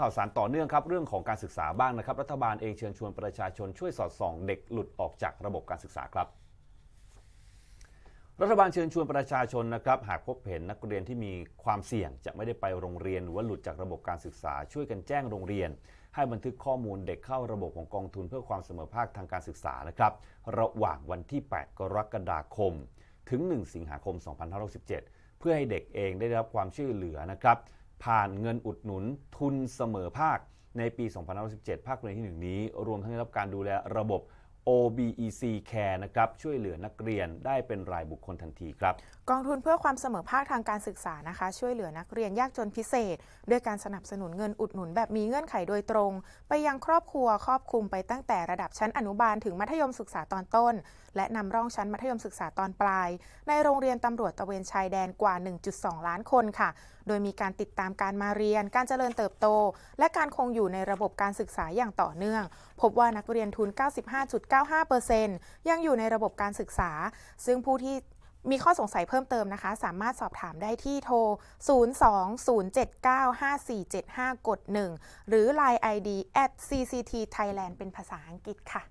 ข่าวสารต่อเนื่องครับเรื่องของการศึกษาบ้างนะครับ รัฐบาลเองเชิญชวนประชาชนช่วยสอดส่อง เด็กหลุดออกจากระบบการศึกษาครับ รัฐบาลเชิญชวนประชาชนนะครับหากพบเห็นนักเรียนที่มีความเสี่ยง จะไม่ได้ไปโรงเรียนหรือว่าหลุดจากระบบการศึกษา ช่วยกันแจ้งโรงเรียน ให้บันทึกข้อมูลเด็กเข้าระบบของกองทุนเพื่อความเสมอภาคทางการศึกษานะครับระหว่างวันที่ 8 กรกฎาคม ถึง 1 สิงหาคม 2567เพื่อให้เด็กเองได้รับความช่วยเหลือนะครับ ผ่านเงินอุดหนุนทุนเสมอภาคในปี 2517 ภาคเรียนที่ 1 นี้ รวมทั้งได้รับการดูแลระบบ OBEC Care นะครับช่วยเหลือนักเรียนได้เป็นรายบุคคลทันทีครับ กองทุนเพื่อความเสมอภาคทางการศึกษานะคะ ช่วยเหลือนักเรียนยากจนพิเศษ ด้วยการสนับสนุนเงินอุดหนุนแบบมีเงื่อนไขโดยตรง ไปยังครอบครัวครอบคลุมไปตั้งแต่ระดับชั้นอนุบาลถึงมัธยมศึกษาตอนต้น และนำร่องชั้นมัธยมศึกษาตอนปลาย ในโรงเรียนตำรวจตะเวนชายแดนกว่า 1.2 ล้านคนค่ะ โดยมีการติดตามการมาเรียน การเจริญเติบโต และการคงอยู่ในระบบการศึกษาอย่างต่อเนื่อง พบว่านักเรียนทุน95.95%ยังอยู่ในระบบการศึกษา ซึ่งผู้ที่มีข้อสงสัยเพิ่มเติมนะคะ สามารถสอบถามได้ที่โทร 020795475 กด 1 หรือ Line ID at cct thailand เป็นภาษาอังกฤษค่ะ